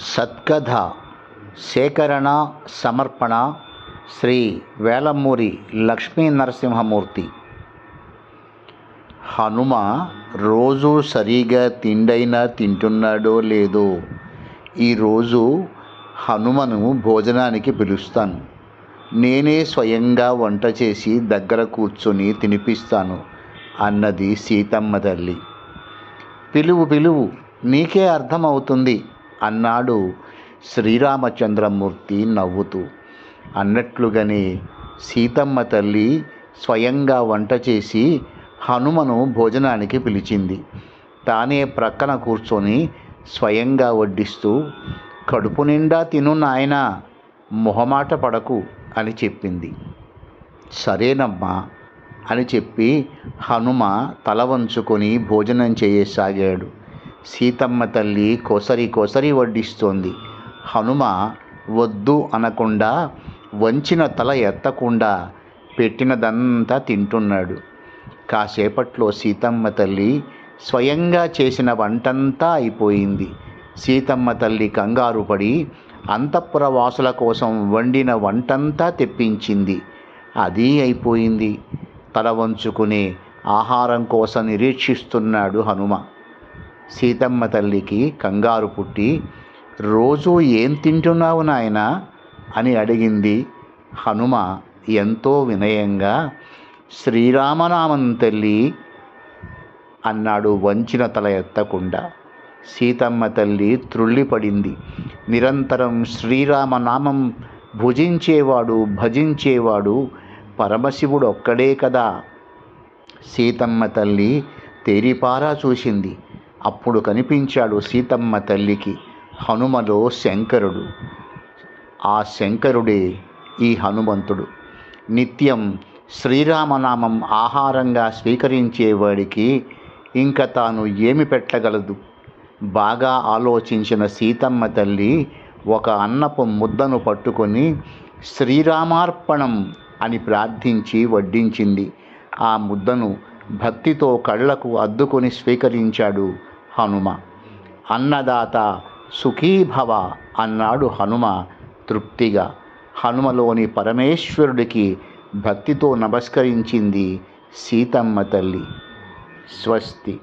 సత్కథ సేకరణ సమర్పణ శ్రీ వేలమ్మూరి లక్ష్మీ నరసింహమూర్తి. హనుమ రోజు సరిగా తిండైనా తింటున్నాడో లేదో ఈరోజు హనుమను భోజనానికి పిలుస్తాను. నేనే స్వయంగా వంట చేసి దగ్గర కూర్చొని తినిపిస్తాను అన్నది సీతమ్మ తల్లి. పిలువు పిలువు నీకే అర్థమవుతుంది. అన్నాడు. శ్రీరామచంద్రమూర్తి నవ్వుతూ. అన్నట్లుగానే సీతమ్మ తల్లి స్వయంగా వంట చేసి హనుమను భోజనానికి పిలిచింది. తానే ప్రక్కన కూర్చొని స్వయంగా వడ్డిస్తూ కడుపు నిండా తిను నాయన మొహమాట పడకు అని చెప్పింది. సరేనమ్మా అని చెప్పి హనుమ తల వంచుకొని భోజనం చేయసాగాడు. సీతమ్మ తల్లి కొసరి కొసరి వడ్డిస్తోంది. హనుమ వద్దు అనకుండా వంచిన తల ఎత్తకుండా పెట్టినదంతా తింటున్నాడు. కాసేపట్లో సీతమ్మ తల్లి స్వయంగా చేసిన వంటంతా అయిపోయింది. సీతమ్మ తల్లి కంగారు పడి అంతఃపుర వాసుల కోసం వండిన వంటంతా తెప్పించింది. అది అయిపోయింది. తల వంచుకునే ఆహారం కోసం నిరీక్షిస్తున్నాడు హనుమ. సీతమ్మ తల్లికి కంగారు పుట్టి రోజు ఏం తింటున్నావు నాయనా? అని అడిగింది. హనుమ ఎంతో వినయంగా శ్రీరామనామం తల్లి అన్నాడు వంచిన తల ఎత్తకుండా. సీతమ్మ తల్లి త్రుళ్ళిపడింది. నిరంతరం శ్రీరామనామం భుజించేవాడు భజించేవాడు పరమశివుడు ఒక్కడే కదా? సీతమ్మ తల్లి తేరిపారా చూసింది. అప్పుడు కనిపించాడు సీతమ్మ తల్లికి హనుమలో శంకరుడు. ఆ శంకరుడే ఈ హనుమంతుడు. నిత్యం శ్రీరామనామం ఆహారంగా స్వీకరించేవాడికి ఇంకా తాను ఏమి పెట్టగలదు. బాగా ఆలోచించిన సీతమ్మ తల్లి ఒక అన్నపు ముద్దను పట్టుకొని శ్రీరామార్పణం అని ప్రార్థించి వడ్డించింది. ఆ ముద్దను భక్తితో కళ్ళకు అద్దుకొని స్వీకరించాడు హనుమ. అన్నదాత సుఖీభవ అన్నాడు హనుమ తృప్తిగా. హనుమలోని పరమేశ్వరుడికి భక్తితో నమస్కరించింది సీతమ్మ తల్లి. స్వస్తి.